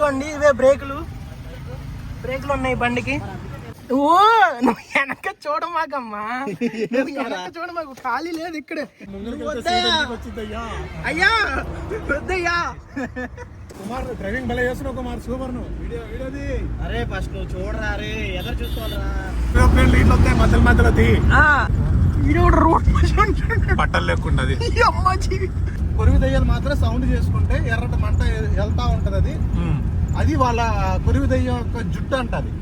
ఇదిగోండి ఇవే బ్రేకులు. బ్రేకులు ఉన్నాయి బండికి. ఓ నువ్వు వెనక చూడమాకమ్మా. నువ్వు వెనక చూడమాకు ఖాళీ లేదు ఇక్కడ. అయ్యా వద్దయ్యా. కుమార్ డ్రైవింగ్ భలే చేస్తున్నావు కుమార్ సూపర్ నువ్వు. వీడియో వీడియోది అరే ఫస్ట్ నువ్వు చూడరా రే ఎదురు చూసుకోవాలరా. లీడ్లు వస్తాయి మధ్యలో మధ్యలో తీ. ఆ, ఈడు కూడా రోడ్. బట్టలు లేకుండా అది. ఈ అమ్మ జీవి. కొరివి దయ్యాలు మాత్రం సౌండ్ చేసుకుంటే ఎర్రటి మంట వెళ్తా ఉంటది అది. అది వాళ్ళ కొరివి దయ్యం యొక్క జుట్టు అంటది.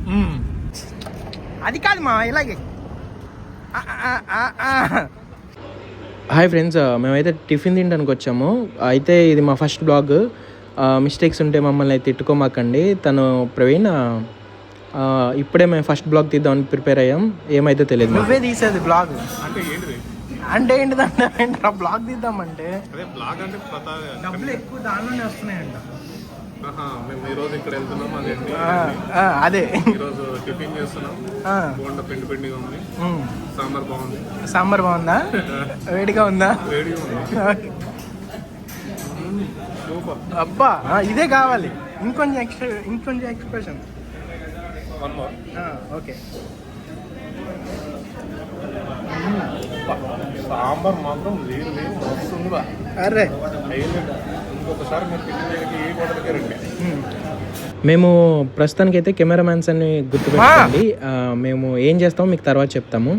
అది కాదు మా ఇలాగే. హాయ్ ఫ్రెండ్స్ మేమైతే టిఫిన్ తినడానికి వచ్చాము. అయితే ఇది మా ఫస్ట్ బ్లాగ్. మిస్టేక్స్ ఉంటే మమ్మల్ని అయితే తిట్టుకోమాకండి. తను ప్రవీణ్ ఇప్పుడే మేము ఫస్ట్ బ్లాగ్ తీద్దామని ప్రిపేర్ అయ్యాం. ఏమైతే తెలియదు నువ్వే తీసేది బ్లాగ్. అంటే ఏంటిది? అంటే ఏంటిదంటే ఏంట్రా బ్లాగ్ తీద్దామంటే? అదే బ్లాగ్ అంటే డబ్బులు ఎక్కువ దానిలోనే వస్తున్నాయంట. మేము ఈ రోజు ఇక్కడ వెళ్తున్నాం అదేంటి? ఆ, ఆ, అదే. ఈ రోజు టిఫిన్ చేస్తున్నాం. ఆ, బోండా పిండి పిండిగా ఉంది. సాంబార్ బాగుంది. సాంబార్ బాగుందా? వేడిగా ఉందా? వేడిగా ఉంది. ఓకే. సూపర్. అబ్బా ఆ, ఇదే కావాలి. ఇంకొంచెం ఎక్స్ట్రా ఇంకొంచెం expression. One more okay. Sambar మాత్రం లేదు లేదు వస్తుందిరా అరే. ఇంకొకసారి మీరు చేయడానికి ఏ హోటల్కి రండి. మేము ప్రస్తుతానికి అయితే కెమెరామ్యాన్స్ అని గుర్తుపెట్టుకోండి. ఆ, మేము ఏం చేస్తామో మీకు తర్వాత చెప్తాము.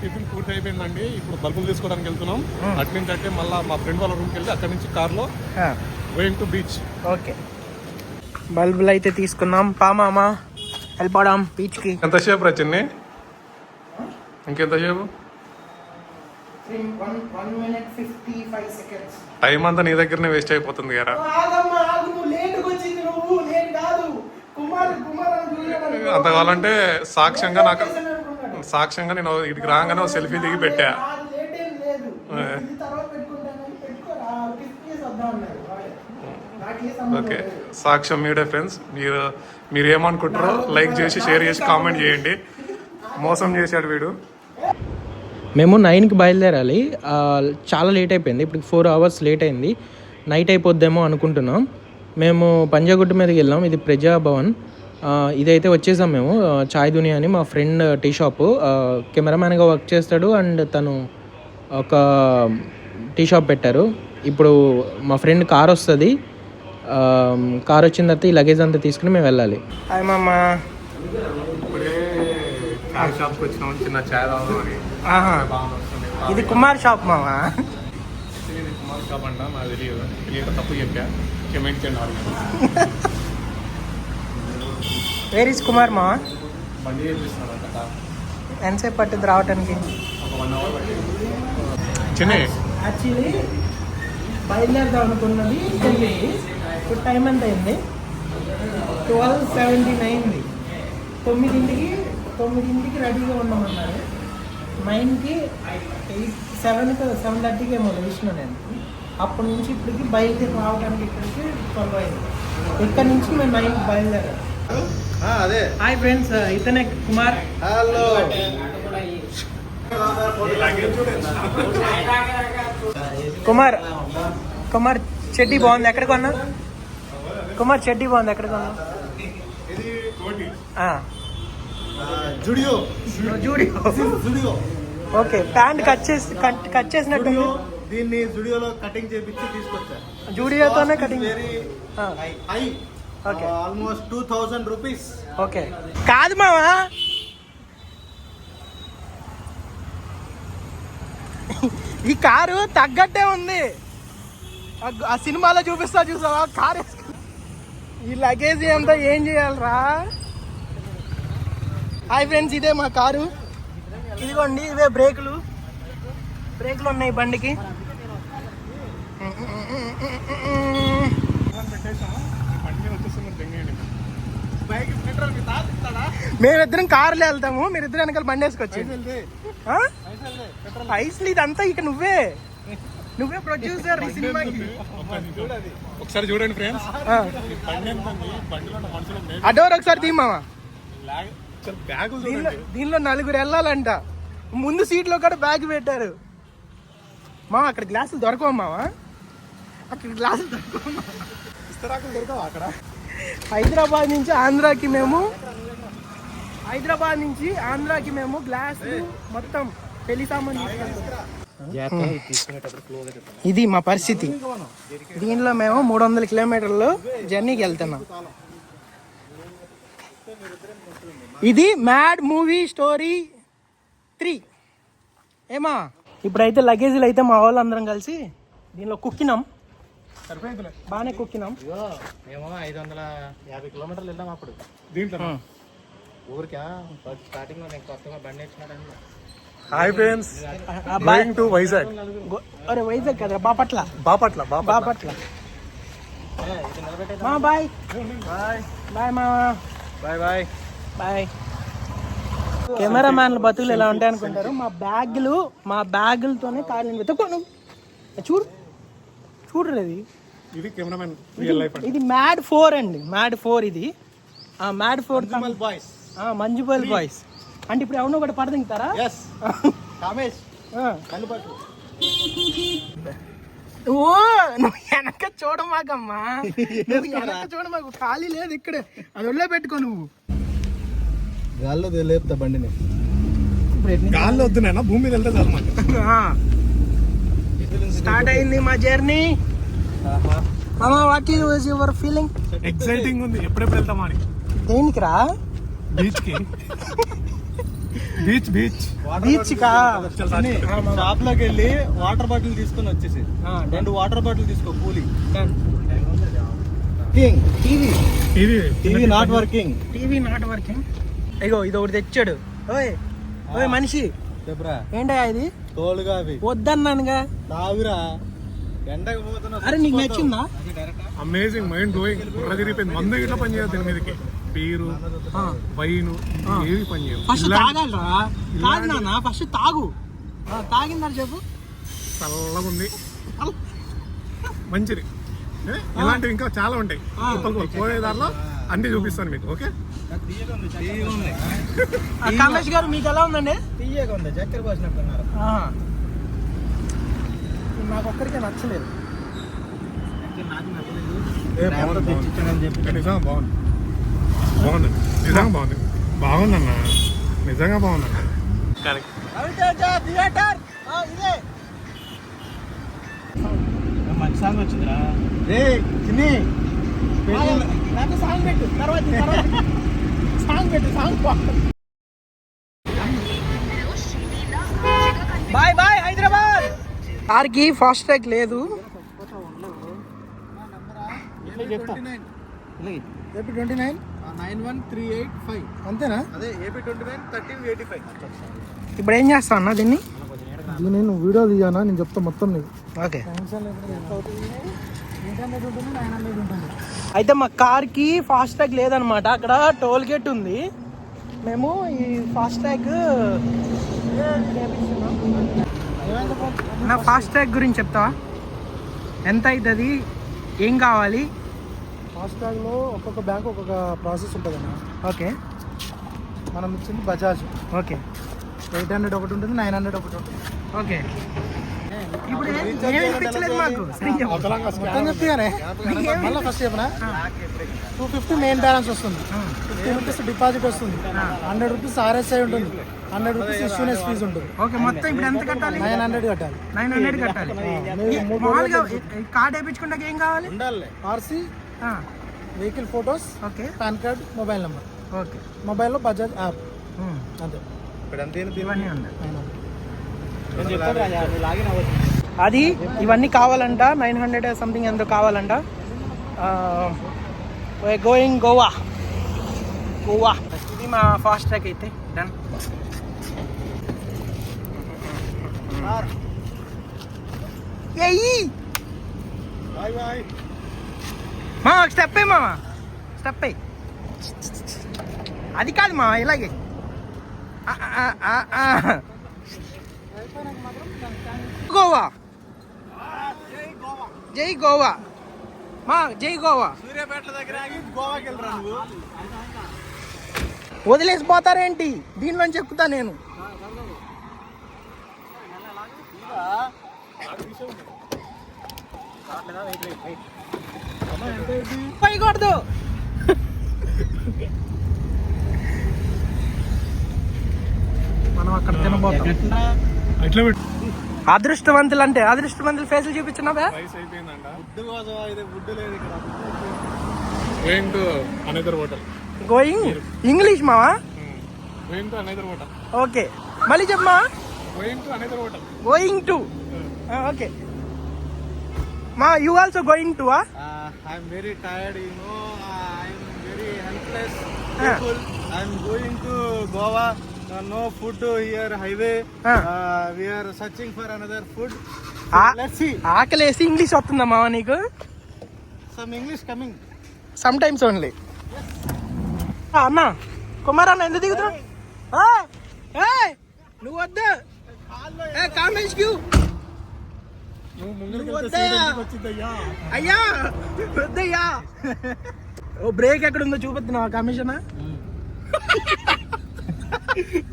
టిఫిన్ పూర్తి అయిపోయిందండి. ఇప్పుడు బల్బులు తీసుకోవడానికి వెళ్తున్నాం. అటు నుంచి అంటే మళ్ళీ మా ఫ్రెండ్ వాళ్ళ రూమ్కి వెళ్ళి అక్కడి నుంచి కార్లో గోయింగ్ టు బీచ్ ఓకే. బల్బులు అయితే తీసుకున్నాం. పా వెళ్ళిపోదాం బీచ్కి ఎంతసేపు రా చిన్ని? ఇంకెంతసేపు టైం అంతా నీ దగ్గరనే వేస్ట్ అయిపోతుంది కదా. అంత కావాలంటే సాక్ష్యంగా నాకు సాక్ష్యంగా నేను ఇటుకి రాగానే ఒక సెల్ఫీ దిగి పెట్టా. ఓకే. సాక్ష్యం మీడే ఫ్రెండ్స్. మీరు మీరు ఏమనుకుంటారో లైక్ చేసి షేర్ చేసి కామెంట్ చేయండి. మోసం చేశాడు వీడు. మేము నైన్కి బయలుదేరాలి. చాలా లేట్ అయిపోయింది. ఇప్పుడు ఫోర్ అవర్స్ లేట్ అయింది. నైట్ అయిపోద్దేమో అనుకుంటున్నాం. మేము పంజాగుట్ట మీదకి వెళ్ళాం. ఇది ప్రజాభవన్. ఇదైతే వచ్చేసాం మేము. చాయ్ దునియా అని మా ఫ్రెండ్ టీ షాపు. కెమెరామ్యాన్గా వర్క్ చేస్తాడు అండ్ తను ఒక టీ షాప్ పెట్టారు. ఇప్పుడు మా ఫ్రెండ్ కార్ వస్తుంది. కార్ వచ్చిన తర్వాత ఈ లగేజ్ అంతా తీసుకుని మేము వెళ్ళాలి. హాయ్ మామ. ఇది కుమార్ షాప్ మామ? ఇది కుమార్ షాప్ అంట నాకు తెలియదు. తెలియక తప్పు చెప్పా. క్షమించండి వేర్ ఇస్ కుమార్ మామ? బండి చేపిస్తున్నారంట కార్. ఎంతసేపు పట్టింది రావడానికి ఒక వన్ అవర్ చిన్న? యాక్చువల్లీ బయలుదేరదాం అనుకున్నది ఢిల్లీ. ఇప్పుడు టైం ఎంత అయింది? ట్వెల్వ్ సెవెంటీ నైన్ది. తొమ్మిదింటికి తొమ్మిదింటికి రెడీగా ఉండమన్నారు. నైన్కి ఎయిట్ సెవెన్కి సెవెన్ థర్టీకి ఏమో లేచిన నేను. అప్పటి నుంచి ఇప్పటికి బయలుదేరి రావడానికి ఇక్కడికి ట్వెల్వ్ అయింది. ఇక్కడ నుంచి మేము నైన్కి బయలుదేరాం. అదే. హాయ్ ఫ్రెండ్స్ ఇతనే కుమార్. హలో. కుమార్ కుమార్ చెడ్డీ బాగుంది. ఎక్కడ కొన్నా కుమార్ చెడ్డీ బాగుంది. ఎక్కడ Zudio. Zudio. Zudio. Okay pant cut చేసి కట్ కట్ చేసినట్టు దీన్ని జుడియోలో కటింగ్ చేపించి తీసుకొచ్చా జూడియోతోనే cutting. Okay. Almost two thousand rupees okay. కాదు మావా. ఈ కారు తగ్గట్టే ఉంది. ఆ- సినిమాలో చూపిస్తా చూసావా? కారు. ఈ లగేజ్ అంతా ఏం చేయాలరా? హాయ్ ఫ్రెండ్స్ ఇదే మా కారు. ఇదిగోండి ఇవే బ్రేకులు. బ్రేకులు ఉన్నాయి బండికి. మేమిద్దరం కార్లో వెళ్తాము మీరిద్దరు వెనకాల బండి వేసుకొచ్చి పైసలు ఇదంతా ఇక నువ్వే. నువ్వే ప్రొడ్యూసర్ ఈ సినిమాకి. ఒకసారి చూడండి ఫ్రెండ్స్ ఆ. డోర్ ఒకసారి తీమావా దీనిలో నలుగురు వెళ్ళాలంట. ముందు సీట్లో కూడా బ్యాగ్ పెట్టారు. మా అక్కడ గ్లాసులు దొరకవు మావా అక్కడ గ్లాసులు దొరకవు అక్కడ? హైదరాబాద్ నుంచి ఆంధ్రాకి మేము హైదరాబాద్ నుంచి ఆంధ్రాకి మేము గ్లాసులు మొత్తం పెళ్ళి సామాన్ ఇది మా పరిస్థితి. దీనిలో మేము మూడు వందల కిలోమీటర్లు జర్నీకి వెళ్తున్నాం. ఇది మ్యాడ్ మూవీ స్టోరీ త్రీ. ఏమా? ఇప్పుడైతే లగేజీలు అయితే మా వాళ్ళందరం కలిసి దీనిలో కుక్కినాం. సరిపోయిందిలే. బాగానే కుక్కినాం. మేము ఐదు వందల యాభై కిలోమీటర్లు వెళ్ళాం అప్పుడు. దీంట్లో? ఊరికా? స్టార్టింగ్లో నేను కొత్తగా బండి వేసినాడని hi friends bye to Vizag అరే వైజాగ్ కదా బాపట్ల. బాపట్ల బాపట్ల. మా బాయ్. బాయ్. బాయ్ మా. Bye bye. బాయ్. కెమెరా మ్యాన్ల బతుకులు ఎలా ఉంటాయి అనుకుంటారు? మా బ్యాగులు మా బ్యాగులతోనే కార్లు వెతుకోను చూడు. చూడరు ఇది. ఇది కెమెరామెన్ ఇది మ్యాడ్ ఫోర్ అండి. మ్యాడ్ ఫోర్ ఇది. ఆ mad four boys. Manjummel boys. అంటే ఇప్పుడు ఎవరినో ఒకటి పడదింగుతారా కలుపట్టు ఓ నువ్వు వెనక చూడమాకమ్మా. నువ్వు వెనక చూడమాకు. ఖాళీ లేదు ఇక్కడే. అది ఒళ్ళో పెట్టుకో నువ్వు. గాల్లో లేపుతా బండిని. ఇప్పుడు ఎన్ని- గాల్లో వద్దు నేను భూమి మీద వెళ్తే. స్టార్ట్ అయింది మా జర్నీ. మామా what is your feeling exciting ఉంది. ఎప్పుడెప్పుడు వెళ్తామా అని. దేనికి రా? బీచ్కి. Beach beach. బీచ్ కా? షాప్లోకి వెళ్ళి వాటర్ బాటిల్ తీసుకొని వచ్చేసి రెండు వాటర్ బాటిల్ తీసుకో కూలి. King TV. ఇది TV not working. TV not working. ఇగో ఇది ఒకటి తెచ్చాడు. ఓయ్ ఓయ్ మనిషి. చెప్పరా? ఏంటయ్యా ఇది? తోలుగా అవి. వద్దన్నానుగా. నావిరా ఎండకు పోతున్నా అరే నీకు నచ్చిందా? అమేజింగ్ మైండ్ బ్లోయింగ్ మందు ఇట్లా పని చేయదు దీని మీదకి. బీరు వైన్ ఏవి పని చేయవు. ఫస్ట్ తాగాలరా. కాదు నాన్న ఫస్ట్ తాగు. తాగిందని చెప్పు. చల్లగా ఉంది మంచిది. ఏ? ఇలాంటివి ఇంకా చాలా ఉంటాయి. పోయే దారిలో అన్ని చూపిస్తాను మీకు ఓకే? ఆ, కమలేష్ గారు మీకు ఎలా ఉందండి? తీయగా ఉంది చక్కెర పోసినట్టున్నారు ఆ. నాకు ఒక్కరికే నచ్చలేదు. ఏ, బాగుంది, బాగుంది. బాగుంది బాగుంది నిజంగా బాగుంది బాగుందన్న నిజంగా బాగుందన్న కరెక్ట్ మంచి సాంగ్ వచ్చిందిరా రే చిన్ని నాకు సాంగ్ పెట్టు తర్వాత తర్వాత సాంగ్ పెట్టు సాంగ్ బాయ్ బాయ్ హైదరాబాద్ కార్కి ఫాస్ట్ ట్రాక్ లేదు twenty nine nine one three eight five. అంతేనా? అదే AP twenty nine thirteen eighty five. ఇప్పుడు ఏం చేస్తా అన్న దీన్ని? దీన్ని నువ్వు వీడియో తీయానా? నేను చెప్తా మొత్తం నీకు. ఓకే. అయితే మా కార్కి ఫాస్ట్ ట్రాక్ లేదనమాట అక్కడ టోల్ గేట్ ఉంది. మేము ఈ ఫాస్ట్ ట్రాక్ నా ఫాస్ట్ ట్రాక్ గురించి చెప్తావా? ఎంత అవుతుంది? ఏం కావాలి? ఫాస్టాగ్లో ఒక్కొక్క బ్యాంక్ ఒక్కొక్క ప్రాసెస్ ఉంటుంది అన్న ఓకే. మనం ఇచ్చింది బజాజ్. ఓకే. ఎయిట్ హండ్రెడ్ ఒకటి ఉంటుంది నైన్ హండ్రెడ్ ఒకటి ఉంటుంది. ఓకే. ఇప్పుడు. మొత్తం చెప్తానే మళ్ళీ ఫస్ట్ చెప్పనా? టూ ఫిఫ్టీ మెయిన్ బ్యాలెన్స్ వస్తుంది. ఫిఫ్టీ రూపీస్ డిపాజిట్ వస్తుంది. హండ్రెడ్ రూపీస్ ఆర్ఎస్ఐ ఉంటుంది. హండ్రెడ్ రూపీస్ ఇష్యూనెస్ ఫీజు ఉంటుంది. ఓకే మొత్తం ఇప్పుడు ఎంత కట్టాలి? నైన్ హండ్రెడ్ కట్టాలి. నైన్ హండ్రెడ్ కట్టాలి. కార్డ్ వేయించుకుంటే ఏం కావాలి? ఉండాలి. RC vehicle photos okay. PAN card mobile number. Okay. మొబైల్లో బజాజ్ యాప్. అంతే ఇవన్నీ అది ఇవన్నీ కావాలంట నైన్ హండ్రెడ్ సంథింగ్ ఎంతో కావాలంట. గోయింగ్ గోవా గోవా ఇది మా ఫాస్ట్ ట్రాక్ అయితే డన్ బాయ్ బాయ్. మా స్టెప్ మామా స్టెప్ అది కాదు మా ఇలాగే. గోవా జై గోవా మా జై గోవా సూర్యాపేట దగ్గర గోవాకి నువ్వు వదిలేసిపోతారేంటి దీనిలోంచి ఎక్కుతా నేను పోయకూడదు మనం అక్కడ తినబోతాం. పెట్టు అదృష్టవంతులు అంటే అదృష్టవంతులు ఫేసులు చూపించినావా? Going to another hotel going English మావా? Going to another hotel okay మళ్ళీ చెప్పమా going to another hotel going to okay మా you also going to I'm very tired you know I'm very helpless I'm going to Goa no food here highway. We're searching for another food ఆకలేసి English వస్తుందా మావా నీకు? Some English coming some times only అన్న కుమార్ అన్న ఎందుకు దిగుతున్నావు? నువ్వు వద్దు. Kamesh queue నువ్వు ముందరికి నువ్వు వెళ్తే వద్దా? సీట్ ఎందుకు వచ్చిందయ్యా అయ్యా వద్దయ్యా. ఓ బ్రేక్ ఎక్కడ ఉందో చూపిస్తున్నావా కమిషన్?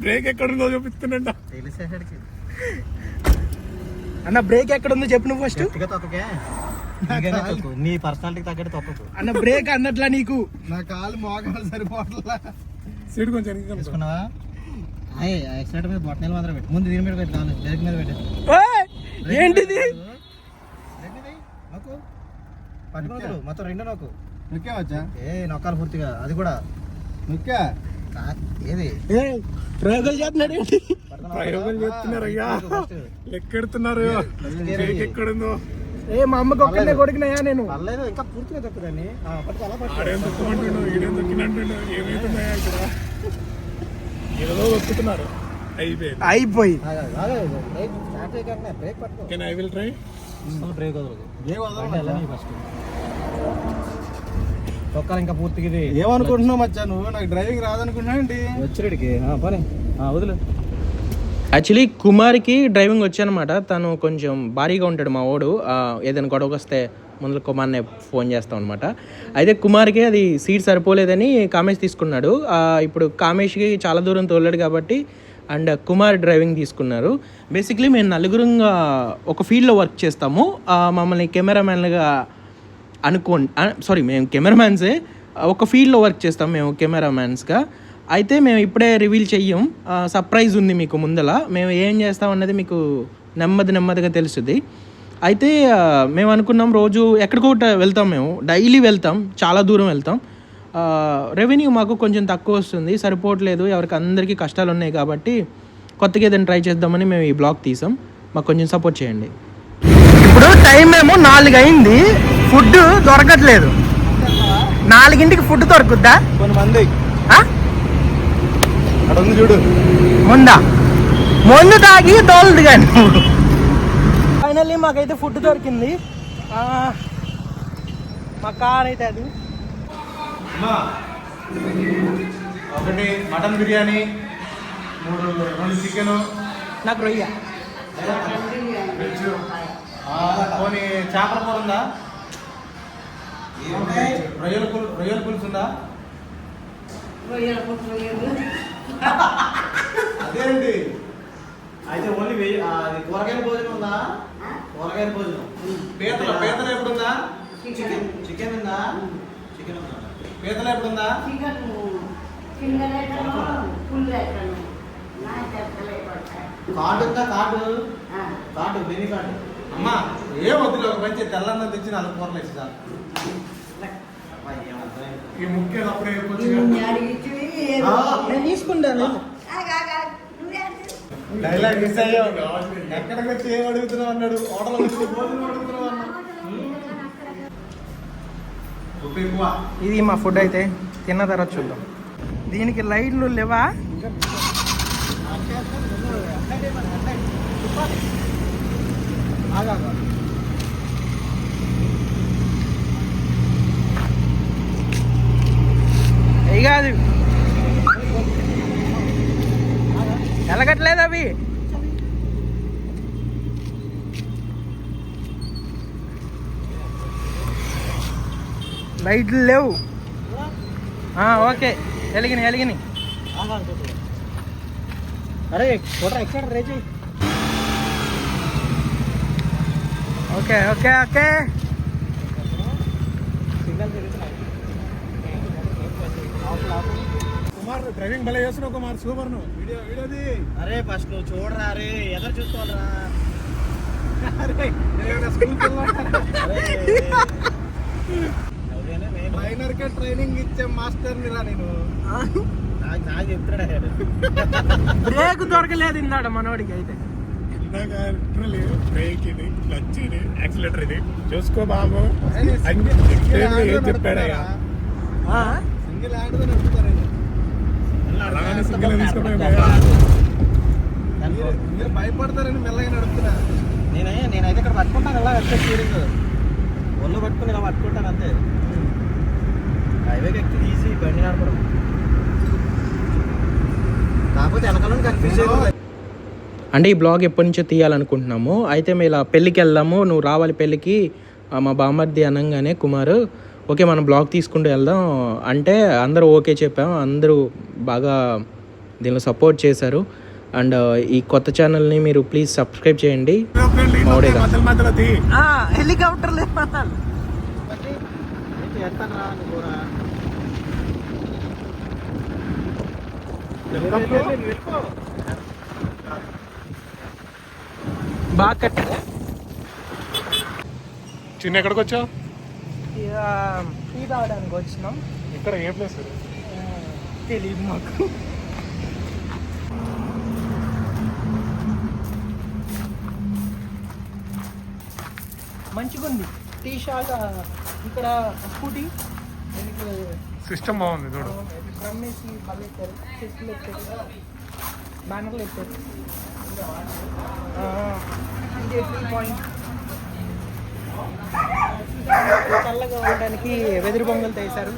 బ్రేక్ ఎక్కడుందో చూపిస్తున్నా తెలిసేసరికి. అన్న బ్రేక్ ఎక్కడ ఉందో చెప్పు నువ్వు ఫస్ట్ నీ పర్సనాలిటీకి తగ్గట్టు తొక్కకు. అన్న బ్రేక్ అన్నట్లా నీకు. నా కాలు మోకాలు సరిపోవట్లా. సీట్ కొంచెం తీసుకున్నావా? అయ్యి యాక్సిడెంట్ మీద బొట్టనీళ్ళు మాత్రం పెట్టు. ముందు దీని మీద పెట్టు కావాలి డైరెక్ట్ మీద పెట్టు. ఏయ్, ఏంటిది? ఏంటిది? పట్టుకోవద్దు మొత్తం రెండు నొక్కు. నొక్కేవచ్చా ఏ నొక్కాలి పూర్తిగా అది కూడా. నొక్కా? ఏది? ప్రయోగాలు చేస్తున్నాడు ఏంటి? ప్రయోగం చేస్తున్నారు అయ్యా. ఎక్కెడుతున్నారు? ఎక్కడుందో. ఏ మా అమ్మకి ఒక్కనే కొడుకున్నాయా నేను? పర్లేదు ఇంకా పూర్తిగా ఏదో అయిపోయింది. ఆగు. బ్రేక్ పట్టుకో. Can I will try brake వదలదు తొక్కాలి ఇంకా పూర్తిగా ఇది ఏమనుకుంటున్నావు మచ్చా నువ్వు? నాకు డ్రైవింగ్ రాదనుకున్నావు ఏంటి? వచ్చిరెడికి పని. వదులు. యాక్చువల్లీ కుమార్కి డ్రైవింగ్ వచ్చానమాట. తను కొంచెం భారీగా ఉంటాడు మా వాడు. ఏదైనా గొడవకు వస్తే ముందు కుమార్నే ఫోన్ చేస్తాం అనమాట అయితే కుమార్కి అది సీట్ సరిపోలేదని కామేష్ తీసుకున్నాడు. ఆ, ఇప్పుడు కామేష్కి చాలా దూరం తోలాడు కాబట్టి అండ్ కుమార్ డ్రైవింగ్ తీసుకున్నారు. బేసిక్లీ మేము నలుగురుగా ఒక ఫీల్డ్లో వర్క్ చేస్తాము. మమ్మల్ని కెమెరామ్యాన్లుగా అనుకో సారీ మేము కెమెరామ్యాన్సే. ఒక ఫీల్డ్లో వర్క్ చేస్తాం మేము కెమెరామ్యాన్స్గా. అయితే మేము ఇప్పుడే రివీల్ చెయ్యం. సర్ప్రైజ్ ఉంది మీకు ముందల. మేము ఏం చేస్తాం అన్నది మీకు నెమ్మది నెమ్మదిగా తెలుస్తుంది అయితే మేము అనుకున్నాం రోజు ఎక్కడికోట వెళ్తాం మేము. డైలీ వెళ్తాం. చాలా దూరం వెళ్తాం. రెవెన్యూ మాకు కొంచెం తక్కువ వస్తుంది. సరిపోవట్లేదు. ఎవరికి అందరికీ కష్టాలు ఉన్నాయి కాబట్టి కొత్తగా ఏదైనా ట్రై చేద్దామని మేము ఈ బ్లాగ్ తీసాం. మాకు కొంచెం సపోర్ట్ చేయండి. ఇప్పుడు టైం ఏమో నాలుగు అయింది. ఫుడ్ దొరకట్లేదు. నాలుగింటికి ఫుడ్ దొరుకుద్దా? కొంతమంది. ఆ? అక్కడ ఉంది చూడు. ముందా? ముందు తాగి తోలదు కానీ ఫైనల్లీ మాకైతే ఫుడ్ దొరికింది. ఆ, మా కార్ అయితే అది. ఒకటి మటన్ బిర్యానీ మూడు రెండు చికెన్. నాకు రొయ్య. పోనీ చేపల కూర ఉందా? రొయ్యల పులుసు రొయ్యల పులుసు ఉందా అదేంటి? అయితే ఓన్లీ వెయ్యి అది కూరగాయల భోజనం ఉందా? కూరగాయల భోజనం. పీతల పీతల ఎప్పుడు ఉందా చికెన్. చికెన్ ఉందా? చికెన్ ఉందా? పీతల ఎప్పుడు ఉందా కార్డు ఉందా కార్డు కార్డు బెనీ కార్డు అమ్మా ఏం వద్దులే ఒక మంచి తెల్లన్నం తెచ్చి నాలుగు కూరలు వేసి చాలు. ఈ ముఖ్యం అప్పుడే నేను తీసుకుంటాను. డైలాగ్ మిస్ అయ్యావు. ఎక్కడికి వచ్చి ఏం అడుగుతున్నావు అన్నాడు? హోటల్ వచ్చి భోజనం అడుగుతున్నావు అన్నా ఉప్పు ఎక్కువ ఇది మా ఫుడ్ అయితే. తిన్న తర్వాత చూద్దాం. దీనికి లైట్లు లేవా? కాదు ఎలగట్లేదు అవి. లైట్లు లేవు. ఆ, ఓకే. వెలిగిన వెలిగిన. అరే okay okay okay. Kumar driving భలే చేస్తున్నావు కుమార్ సూపర్ నువ్వు. వీడియో వీడియోది అరే ఫస్ట్ నువ్వు చూడరా అరే ఎదురు చూసుకోవాలరా. మైనర్ కే ఇచ్చే మాస్టర్ రా నేను. నాకు నాకు చెప్తాడు బ్రేక్ దొరకలేదు ఇందాడ మనోడికి అయితే. ఇందాక లిటరలీ బ్రేక్ ఇది క్లచ్ ఇది యాక్సిలేటర్ ఇది. చూసుకో బాబు. అన్ని ఏం సింగిల్ హ్యాండ్ మీరు భయపడతారని మెల్లగా నడుపుతున్నారు నేనే నేనైతే ఇక్కడ పట్టుకుంటాను ఇలా వచ్చే స్టీరింగ్ ఒళ్ళు పట్టుకుని ఇలా పట్టుకుంటాను అంతే. హైవేకి ఎక్కి ఈజీ బండి నడపడం. కాకపోతే వెనకాల కన్ఫ్యూజ్ అంటే ఈ బ్లాగ్ ఎప్పటి నుంచో తీయాలనుకుంటున్నాము. అయితే మేము ఇలా పెళ్ళికి వెళ్దాము. నువ్వు రావాలి పెళ్ళికి. మా బామ్మర్ది అనగానే కుమార్. ఓకే మనం బ్లాగ్ తీసుకుంటూ వెళ్దాం. అంటే అందరూ ఓకే చెప్పాం. అందరూ బాగా దీనిలో సపోర్ట్ చేశారు. అండ్ ఈ కొత్త ఛానల్ని మీరు ప్లీజ్ సబ్స్క్రైబ్ చేయండి. మధ్యలో మధ్యలో తీ హెలికాప్టర్ చేస్తాను రా నువ్వు కూడా బాగా కట్టారు చిన్న ఎక్కడికి వచ్చావు? టీ తాగడానికి వచ్చినాం. ఇక్కడ ఏ ప్లేస్? తెలియదు మాకు. మంచిగా ఉంది టీ షాట్ ఇక్కడ స్కూటీ. సిస్టమ్ బాగుంది చూడు. బ్యానర్లు ఎత్తారు చల్లగా ఉండడానికి వెదురు బొంగలు తీశారు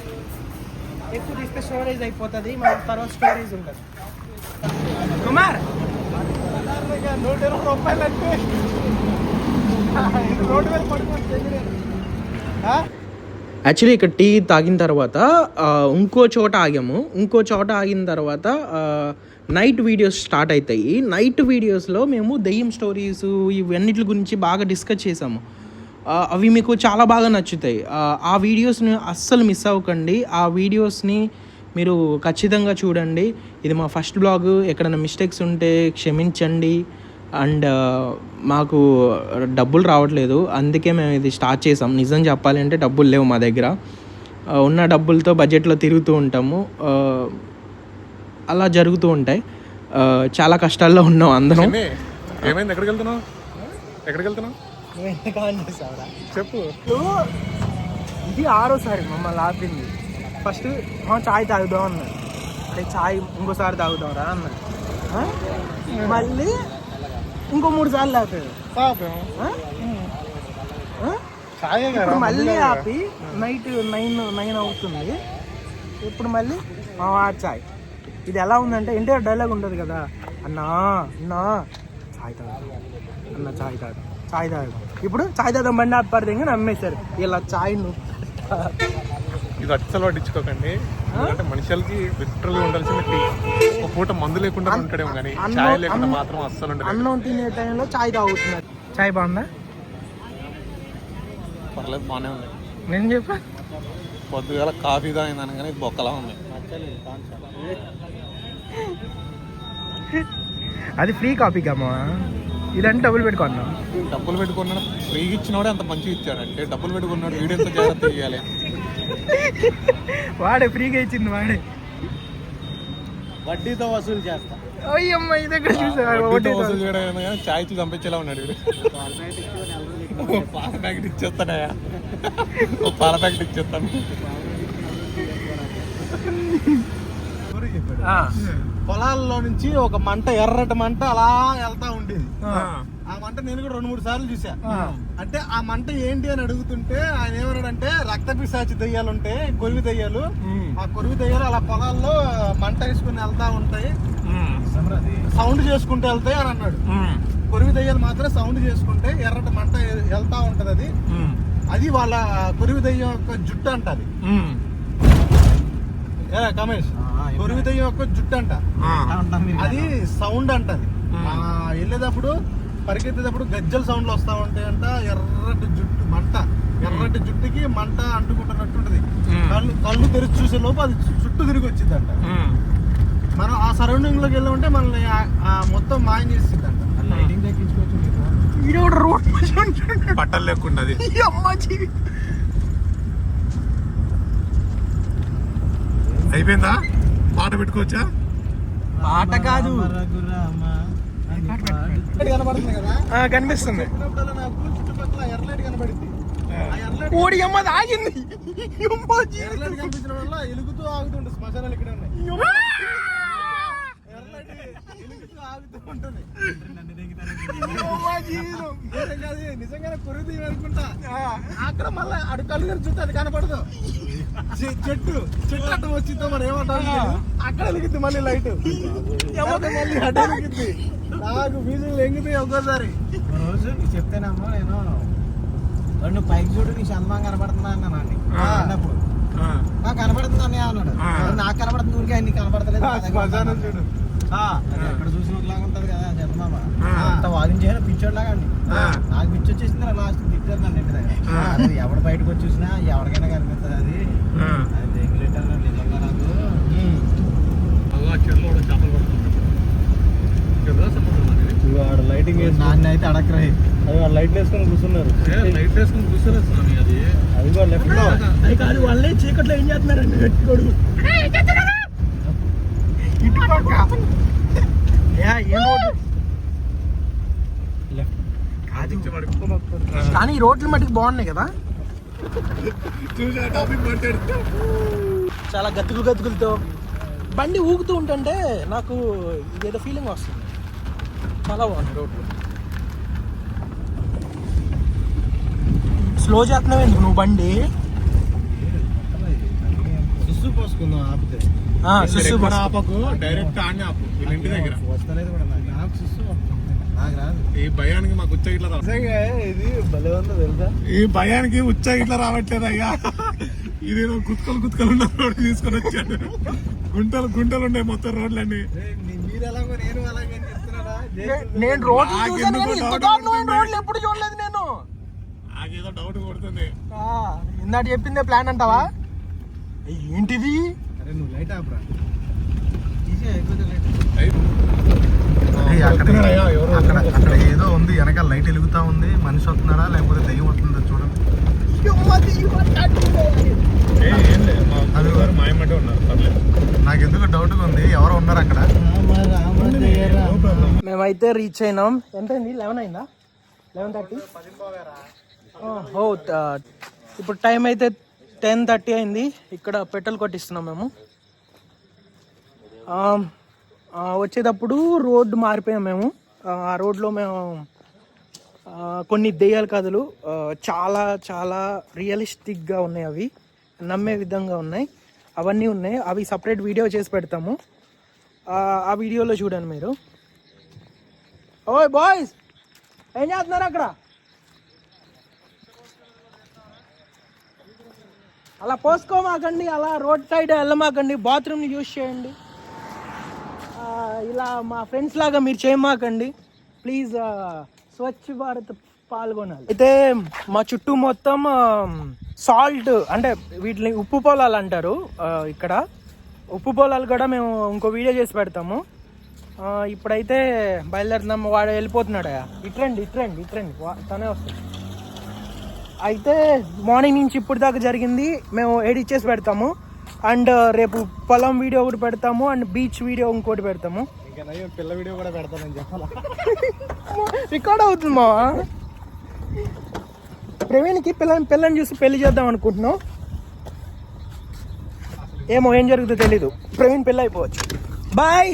ఎక్కువ తీస్తే స్టోరేజ్ అయిపోతుంది మన తర్వాత స్టోరేజ్ ఉంటుంది కుమార్! నూట ఇరవై రూపాయలు అంటే రోడ్డు మీద పడుకుంటుంది యాక్చువల్లీ ఇక్కడ టీ తాగిన తర్వాత ఇంకో చోట ఆగాము. ఇంకో చోట ఆగిన తర్వాత నైట్ వీడియోస్ స్టార్ట్ అవుతాయి నైట్ వీడియోస్లో మేము దెయ్యం స్టోరీస్ ఇవన్నిటి గురించి బాగా డిస్కస్ చేసాము అవి మీకు చాలా బాగా నచ్చుతాయి. ఆ, ఆ వీడియోస్ని అస్సలు మిస్ అవ్వకండి. ఆ వీడియోస్ని మీరు ఖచ్చితంగా చూడండి. ఇది మా ఫస్ట్ బ్లాగ్ ఎక్కడైనా మిస్టేక్స్ ఉంటే క్షమించండి. అండ్ మాకు డబ్బులు రావట్లేదు. అందుకే మేము ఇది స్టార్ట్ చేసాం. నిజం చెప్పాలి అంటే డబ్బులు లేవు మా దగ్గర. ఉన్న డబ్బులతో బడ్జెట్లో తిరుగుతూ ఉంటాము. అలా జరుగుతూ ఉంటాయి. చాలా కష్టాల్లో ఉన్నాం అందరం. ఏమైంది? ఎక్కడికి వెళ్తున్నావు ఎక్కడికి వెళ్తున్నావు చెప్పు. ఇది ఆరోసారి మమ్మల్ని ఆపింది. ఫస్ట్ చాయ్ తాగుదాం అన్నాడు అరే చాయ్ ఇంకోసారి తాగుదాం రా అన్నాడు? మళ్ళీ ఇంకో మూడు సార్లు ఆపాడు? ఇప్పుడు మళ్ళీ ఆపి నైట్ నైన్ నైన్ అవుతుంది. ఇప్పుడు మళ్ళీ మా వాడు చాయ్ ఇది ఎలా ఉందంటే ఎన్టీఆర్ డైలాగ్ ఉంటుంది కదా. అన్నా అన్నా చాయ్ తాగు. అన్న చాయ్ తాగు. చాయ్ తాగు. ఇప్పుడు చాయ్ తాగడం బండి ఆపారు దగ్గర నమ్మేశారు. ఇలా చాయ్ నువ్వు ఇది అస్సలు పట్టించుకోకండి ఎందుకంటే మనుషులకి లిటరల్ ఉండాల్సిన టీ ఒక పూట మందు లేకుండా ఉంటాడేమో కానీ ఛాయ్ లేకుండా మాత్రం అస్సలు ఉండదు అన్నం తినే టైంలో చాయ్ తాగుతున్నారు. చాయ్ బాగుందా? పర్లేదు బాగానే ఉంది. నేను చెప్పా? పొద్దుగాల కాఫీ తాగిందని కానీ బొక్కలా ఉంది. అది ఫ్రీ కాపీ కమ్మా ఇదంటే డబ్బులు పెట్టుకున్నాం డబ్బులు పెట్టుకున్నాడు ఫ్రీగా ఇచ్చినోడే అంత మంచిగా ఇచ్చాడంటే డబ్బులు పెట్టుకున్నాడు వీడియో ఎంత జాగ్రత్త ఇవ్వాలి వాడే ఫ్రీగా ఇచ్చింది వాడే. వడ్డీతో వసూలు చేస్తా. అయ్యమ్మ ఇది ఎక్కడ వసూలు చేయడం చాయ్ ఇచ్చి చంపించేలా ఉన్నాడు పాల ప్యాకెట్ ఇచ్చేస్తాడయా ఓ పాల ప్యాకెట్ ఇచ్చేస్తాను. పొలాల్లో నుంచి ఒక మంట ఎర్రటి మంట అలా వెళ్తా ఉండేది. ఆ. మంట నేను కూడా రెండు మూడు సార్లు చూసా అంటే ఆ మంట ఏంటి అని అడుగుతుంటే ఆయన ఏమన్నాడంటే రక్త పిశాచి దయ్యాలు ఉంటాయి కొరివి దయ్యాలు. ఆ కొరివి దయ్యాలు అలా పొలాల్లో మంట వేసుకుని వెళ్తా ఉంటాయి. సౌండ్ చేసుకుంటూ వెళ్తాయి అని అన్నాడు. కొరివి దయ్యాలు మాత్రం సౌండ్ చేసుకుంటే ఎర్రటి మంట వెళ్తా ఉంటది అది. అది వాళ్ళ కొరివి దయ్యం యొక్క జుట్టు అంటది. కమేష్. కొరివి దయ్యం యొక్క జుట్టు అంట. అది సౌండ్ అంటది ఆ, వెళ్ళేటప్పుడు పరిగెత్తేటప్పుడు గజ్జల సౌండ్లు వస్తా ఉంటాయంట. ఎర్రటి జుట్టు మంట. ఎర్రటి జుట్టుకి మంట అంటుకుంటున్నట్టుంటది మ్మ్. కళ్ళు కళ్ళు తెరిచి చూసే లోపు అది చుట్టూ తిరిగి వచ్చిందంట. మనం ఆ సరౌండింగ్లోకి వెళ్ళామంటే మనల్ని మొత్తం మాయం చేసిందంట. లైటింగ్ తగ్గించుకోవచ్చు రోడ్. బట్టలు లేకుండా అది. అమ్మ జీవి. అయిపోయిందా? పాట పెట్టుకోవచ్చా? పాట కాదు. కనబడుతుంది కదా? ఆ, కనిపిస్తుంది. చెప్పినప్పుడల్లా నాకు చుట్టుపక్కల ఎర్రలైట్ కనబడింది. ఆ. ఎర్రలైట్ ఓడి అమ్మ అది ఆగింది ఎలుగుతూ ఆగుతుంటుంది శ్మశానాలు ఇక్కడ నిజంగానే కొరుగు అనుకుంటా. అక్కడ మళ్ళీ అడు కళ్ళు చూస్తే అది కనపడదు. చెట్టు చెట్టు అడ్డం వచ్చిందో మరి ఏమంటారు. అక్కడ వెలిగింది మళ్ళీ లైట్ మళ్ళీ అడ్డ వెలిగింది నాకు ఫీజులు ఎంగుతాయి ఒక్కోసారి రోజు నీకు చెప్తేనమ్మా నేను "వాడు నువ్వు పైకి చూడు నీ చందమా కనబడుతుందా అన్నాను అండి. అన్నప్పుడు. నాకు కనబడుతుంది అన్నయ్య అన్నాడు ఆ. "మరి నాకు కనబడుతుంది ఊరికే నీకు కనబడతలేదు నా దగ్గర శ్మశానం ఉందా?" చూడు ఎక్కడ చూసిన ఒకలాగా ఉంటది కదా చందమామ. అంత వాదించాను పిచ్చోడ్లాగా అండి. ఆ. నాకు పిచ్చి వచ్చేసింది లాస్ట్ తిట్టారు నన్ను ఇంటి దగ్గర. అది ఎవడు బయటకు వచ్చి చూసినా ఎవరికైనా కనిపిస్తుంది అది. అది దెంగిలెట్టాను నిజంగా నాకు. లైటింగ్ నాన్న అయితే అడగరాయి అది వాళ్ళు లైట్ వేసుకొని కూర్చున్నారు. లైట్ వేసుకుని కూర్చోలేదు స్వామి అది. అది కూడా లెఫ్ట్లో. అది కాదు వాళ్ళే చీకట్లో ఏం చేస్తున్నారండి? గట్టికోడు ఇటు పక్క. ఏ, ఏం రోడ్డు? ఆదిత్యవాడు. కానీ ఈ రోడ్లు మటుకు బాగున్నాయి కదా. చాలా గతుకులు గతుకులతో బండి ఊగుతూ ఉంటుంటే నాకు ఇదేదో ఫీలింగ్ వస్తుంది. చాలా బాగుంది రోడ్లు. స్లో చేస్తున్నావు ఎందుకు నువ్వు బండి? సుస్సు పోసుకుందాం ఆపితే. సుస్సు. ఆపకు డైరెక్ట్ ఆనే ఆపు. వీళ్ళ ఇంటి దగ్గర. వస్తలేదు కూడా నాకు. సుస్సు ఈ భయానికి మాకు ఉచ్చ ఇట్లా ఈ భయానికి ఉచ్చ ఇట్లా రావట్లేదు అయ్యా. ఇది ఏదో గుత్కలు గుత్కలు ఉన్న రోడ్డు తీసుకొని వచ్చాడు. గుంటలు గుంటలు ఉన్నాయి మొత్తం నేను నేను రోడ్లు కొడుతుంది. రోడ్లు ఎప్పుడు చూడలేదు నేను. నాకేదో డౌట్ కొడుతుంది. ఆ, ఇందాక చెప్పిందే ప్లాన్ అంటావా? ఏంటిది? అరే నువ్వు లైట్ ఆపరా. అయిపోతే లేదు అక్కడ అక్కడ అక్కడ ఏదో ఉంది వెనకాల లైట్ వెలుగుతా ఉంది. మనిషి వస్తున్నాడా లేకపోతే దెయ్యం వస్తుందా చూడండి. నాకు ఎందుకు డౌట్ ఉంది. ఎవరు ఉన్నారు అక్కడ? మేమైతే రీచ్ అయినాం. ఎంత అయింది? లెవెన్ అయిందా లెవెన్ థర్టీ ఓ ఇప్పుడు టైం అయితే టెన్ థర్టీ అయింది. ఇక్కడ పెట్రోల్ కొట్టిస్తున్నాం మేము. వచ్చేటప్పుడు రోడ్డు మారిపోయాం మేము. ఆ, రోడ్లో మేము కొన్ని దెయ్యాల కథలు చాలా చాలా రియలిస్టిక్గా ఉన్నాయి అవి. నమ్మే విధంగా ఉన్నాయి. అవన్నీ ఉన్నాయి. అవి సపరేట్ వీడియో చేసి పెడతాము. ఆ, వీడియోలో చూడండి మీరు. ఓయ్ బాయ్స్! ఏం చేస్తున్నారు అక్కడ? అలా పోసుకోమాకండి అలా రోడ్ సైడ్ వెళ్ళమాకండి బాత్రూమ్ని యూజ్ చేయండి. ఇలా మా ఫ్రెండ్స్ లాగా మీరు చేయమాకండి. ప్లీజ్ స్వచ్ఛ భారత్ పాల్గొనాలి. అయితే మా చుట్టూ మొత్తం సాల్ట్ అంటే వీటిని ఉప్పు పొలాలు అంటారు ఇక్కడ. ఉప్పు పొలాలు కూడా మేము ఇంకో వీడియో చేసి పెడతాము. ఇప్పుడైతే బయలుదేరుతున్నాం వాడు వెళ్ళిపోతున్నాడు ఇట్రండి ఇట్రండి ఇట్రండి వా- తనే వస్తుంది అయితే మార్నింగ్ నుంచి ఇప్పుడు దాకా జరిగింది మేము ఎడిట్ చేసి పెడతాము. అండ్ రేపు పొలం వీడియో ఒకటి పెడతాము అండ్ బీచ్ వీడియో ఇంకోటి పెడతాము. పిల్ల వీడియో కూడా పెడతానని చెప్పాలా? రికార్డ్ అవుతుంది మా ప్రవీణ్కి పిల్లని పిల్లని చూసి పెళ్ళి చేద్దాం అనుకుంటున్నాం. ఏమో ఏం జరుగుతుందో తెలీదు. ప్రవీణ్ పెళ్ళి అయిపోవచ్చు. బాయ్